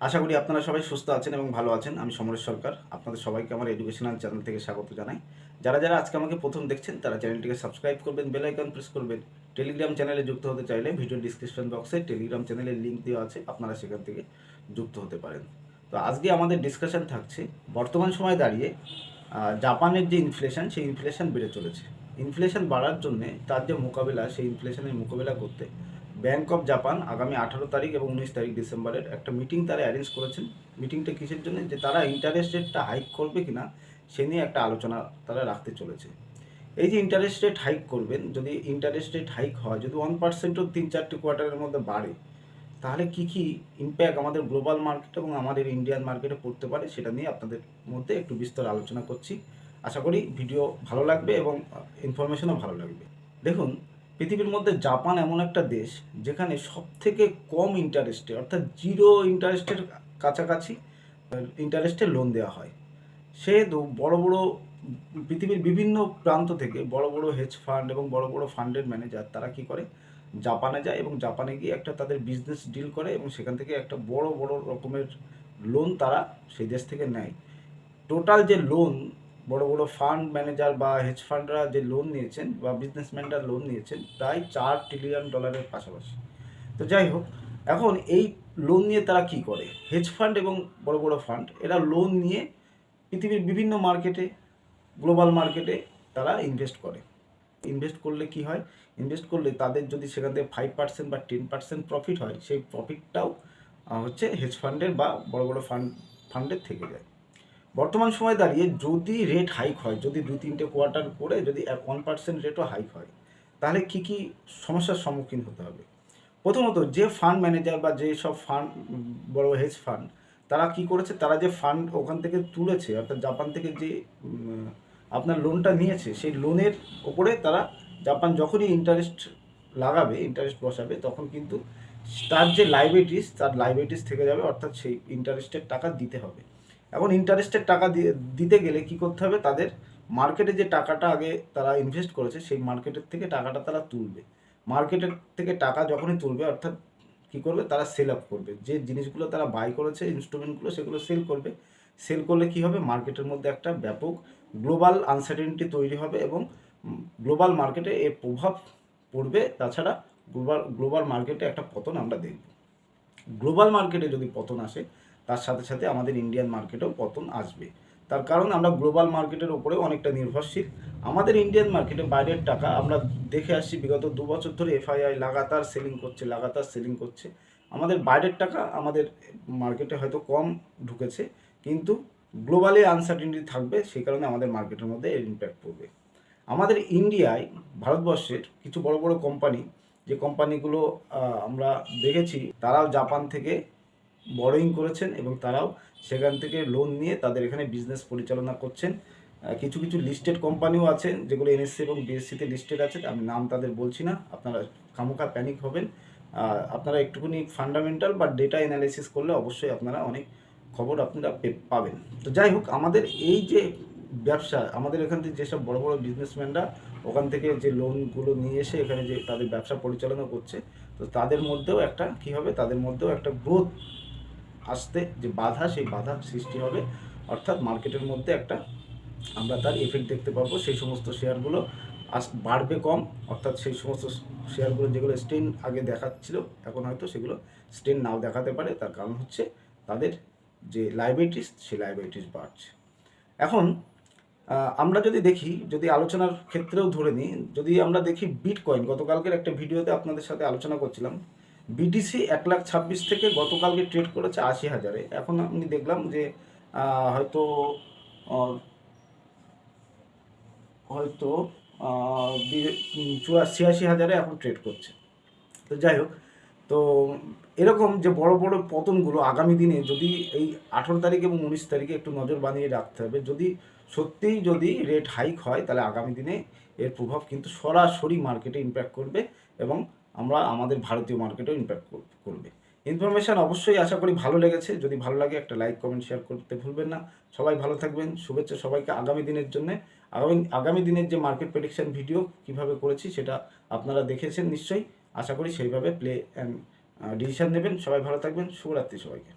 আশা করি আপনারা সবাই সুস্থ আছেন এবং ভালো আছেন। আমি সমরেশ সরকার। আপনাদের সবাইকে আমার এডুকেশনাল চ্যানেল থেকে স্বাগত জানাই। যারা যারা আজকে আমাকে প্রথম দেখছেন, তারা চ্যানেলটিকে সাবস্ক্রাইব করবেন বেল আইকন প্রেস করবেন। টেলিগ্রাম চ্যানেলে যুক্ত হতে চাইলে ভিডিও ডিসক্রিপশন বক্সে টেলিগ্রাম চ্যানেলের লিঙ্ক দেওয়া আছে, আপনারা সেখান থেকে যুক্ত হতে পারেন। তো আজকে আমাদের ডিসকাশন থাকছে, বর্তমান সময় দাঁড়িয়ে জাপানের যে ইনফ্লেশন সেই ইনফ্লেশন বেড়ে চলেছে। ইনফ্লেশন বাড়ার জন্যে তার যে মোকাবেলা, সেই ইনফ্লেশনের মোকাবেলা করতে ব্যাংক অফ জাপান আগামী আঠারো তারিখ এবং উনিশ তারিখ ডিসেম্বরের একটা মিটিং তারা অ্যারেঞ্জ করেছেন। মিটিংটা কিসের জন্য? যে তারা ইন্টারেস্ট রেটটা হাইক করবে কিনা, সে নিয়ে একটা আলোচনা তারা রাখতে চলেছে। এই যে ইন্টারেস্ট রেট হাইক করবেন, যদি ইন্টারেস্ট রেট হাইক হয়, যদি ওয়ান পার্সেন্টও তিন চারটি কোয়ার্টারের মধ্যে বাড়ে, তাহলে কি কি ইম্প্যাক্ট আমাদের গ্লোবাল মার্কেট এবং আমাদের ইন্ডিয়ান মার্কেটে পড়তে পারে, সেটা নিয়ে আপনাদের মধ্যে একটু বিস্তর আলোচনা করছি। আশা করি ভিডিও ভালো লাগবে এবং ইনফরমেশনও ভালো লাগবে। দেখুন পৃথিবীর মধ্যে জাপান এমন একটা দেশ যেখানে সব থেকে কম ইন্টারেস্টে অর্থাৎ জিরো ইন্টারেস্টের কাছাকাছি ইন্টারেস্টে লোন দেওয়া হয়। সেহেতু বড় বড় পৃথিবীর বিভিন্ন প্রান্ত থেকে বড় বড় হেজ ফান্ড এবং বড় বড় ফান্ডের ম্যানেজার তারা কি করে? জাপানে যায় এবং জাপানে গিয়ে একটা তাদের বিজনেস ডিল করে এবং সেখান থেকে একটা বড় বড় রকমের লোন তারা সেই দেশ থেকে নেয়। টোটাল যে লোন বড় বড় ফান্ড ম্যানেজার বা হেজ ফান্ডরা যে লোন নিয়েছেন বা বিজনেসম্যানরা লোন নিয়েছেন, প্রায় চার ট্রিলিয়ন ডলারের পাশাপাশি। তো যাই হোক, এখন এই লোন নিয়ে তারা কি করে? হেজ ফান্ড এবং বড় বড় ফান্ড এরা লোন নিয়ে পৃথিবীর বিভিন্ন মার্কেটে গ্লোবাল মার্কেটে তারা ইনভেস্ট করে। ইনভেস্ট করলে কি হয়? ইনভেস্ট করলে তাদের যদি সেখান থেকে ফাইভ পার্সেন্ট বা টেন পার্সেন্ট প্রফিট হয়, সেই প্রফিটটাও হচ্ছে হেজ ফান্ডের বা বড় বড় ফান্ড ফান্ডের থেকে যায়। বর্তমান সময় দাঁড়িয়ে যদি রেট হাইক হয়, যদি দুই, তিনটে কোয়ার্টার করে যদি এক ওয়ান পার্সেন্ট রেটও হাইক হয়, তাহলে কি কি সমস্যার সম্মুখীন হতে হবে? প্রথমত যে ফান্ড ম্যানেজার বা যে সব ফান্ড বড় হেজ ফান্ড তারা কি করেছে? তারা যে ফান্ড ওখান থেকে তুলেছে, অর্থাৎ জাপান থেকে যে আপনার লোনটা নিয়েছে, সেই লোনের ওপরে তারা জাপান যখনই ইন্টারেস্ট লাগাবে ইন্টারেস্ট বসাবে, তখন কিন্তু তার যে লাইবিলিটিস তার লাইবিলিটিস থেকে যাবে, অর্থাৎ সেই ইন্টারেস্টের টাকা দিতে হবে। এখন ইন্টারেস্টের টাকা দিয়ে, দিতে গেলে কি করতে হবে? তাদের মার্কেটে যে টাকাটা আগে তারা ইনভেস্ট করেছে, সেই মার্কেটের থেকে টাকাটা তারা তুলবে। মার্কেটের থেকে টাকা যখনই তুলবে, অর্থাৎ কি করবে? তারা সেল আপ করবে। যে জিনিসগুলো তারা বাই করেছে ইনস্ট্রুমেন্টগুলো সেগুলো সেল করবে। সেল করলে কি হবে? মার্কেটের মধ্যে একটা ব্যাপক গ্লোবাল আনসার্টেনিটি তৈরি হবে এবং গ্লোবাল মার্কেটে এর প্রভাব পড়বে। তাছাড়া গ্লোবাল গ্লোবাল মার্কেটে একটা পতন আমরা দেখব। গ্লোবাল মার্কেটে যদি পতন আসে তার সাথে সাথে আমাদের ইন্ডিয়ান মার্কেটেও পতন আসবে। তার কারণ আমরা গ্লোবাল মার্কেটের ওপরেও অনেকটা নির্ভরশীল। আমাদের ইন্ডিয়ান মার্কেটে বাইরের টাকা আমরা দেখে আসছি, বিগত দু বছর ধরে এফআইআই লাগাতার সেলিং করছে, লাগাতার সেলিং করছে। আমাদের বাইরের টাকা আমাদের মার্কেটে হয়তো কম ঢুকেছে, কিন্তু গ্লোবালি আনসার্টিনিটি থাকবে, সেই কারণে আমাদের মার্কেটের মধ্যে এর ইম্প্যাক্ট পড়বে। আমাদের ইন্ডিয়ায় ভারতবর্ষের কিছু বড় বড় কোম্পানি যে কোম্পানিগুলো আমরা দেখেছি, তারাও জাপান থেকে বড়োইং করেছেন এবং তারাও সেখান থেকে লোন নিয়ে তাদের এখানে বিজনেস পরিচালনা করছেন। কিছু কিছু লিস্টেড কোম্পানিও আছেন যেগুলো এনএসসি এবং বিএসসিতে লিস্টেড আছে, আমি নাম তাদের বলছি না, আপনারা খামোখা প্যানিক হবেন। আপনারা একটুখানি ফান্ডামেন্টাল বা ডেটা অ্যানালাইসিস করলে অবশ্যই আপনারা অনেক খবর আপনারা পাবেন। তো যাই হোক, আমাদের এই যে ব্যবসা, আমাদের এখান থেকে যেসব বড় বড় বিজনেসম্যানরা ওখান থেকে যে লোনগুলো নিয়ে এসে এখানে যে তাদের ব্যবসা পরিচালনা করছে, তো তাদের মধ্যেও একটা কি হবে, তাদের মধ্যেও একটা গ্রোথ আসতে যে বাধা, সেই বাধা সৃষ্টি হবে। অর্থাৎ মার্কেটের মধ্যে একটা আমরা তার এফেক্ট দেখতে পাবো। সেই সমস্ত শেয়ারগুলো আস, বাড়বে কম। অর্থাৎ সেই সমস্ত শেয়ারগুলো যেগুলো স্টেন আগে দেখাচ্ছিল, এখন হয়তো সেগুলো স্টেন নাও দেখাতে পারে। তার কারণ হচ্ছে তাদের যে লাইবিলিটিস সেই লাইবিলিটিস বাড়ছে। এখন আমরা যদি দেখি, যদি আলোচনার ক্ষেত্রেও ধরে নিই, যদি আমরা দেখি বিটকয়েন গতকালকের একটা ভিডিওতে আপনাদের সাথে আলোচনা করছিলাম। বিটিসি এক লাখ ছাব্বিশ থেকে গতকালকে ট্রেড করেছে আশি হাজারে। এখন আমি দেখলাম যে হয়তো হয়তো চুয়া- ছিয়াশি হাজারে এখন ট্রেড করছে। তো যাই হোক, তো এরকম যে বড় বড় পতনগুলো আগামী দিনে যদি এই আঠেরো তারিখ এবং উনিশ তারিখে একটু নজর বানিয়ে রাখতে হবে, যদি সত্যিই যদি রেট হাইক হয়, তাহলে আগামী দিনে এর প্রভাব কিন্তু সরাসরি মার্কেটে ইম্প্যাক্ট করবে এবং আমরা আমাদের ভারতীয় মার্কেটেও ইম্প্যাক্ট করবে। ইনফরমেশান অবশ্যই আশা করি ভালো লেগেছে। যদি ভালো লাগে একটা লাইক কমেন্ট শেয়ার করতে ভুলবেন না। সবাই ভালো থাকবেন। শুভেচ্ছা সবাইকে আগামী দিনের জন্য। আগামী আগামী দিনের যে মার্কেট প্রেডিকশন ভিডিও কীভাবে করেছি সেটা আপনারা দেখেছেন নিশ্চয়ই। আশা করি সেইভাবে প্লে অ্যান্ড ডিসিশান নেবেন। সবাই ভালো থাকবেন। শুভরাত্রি সবাইকে।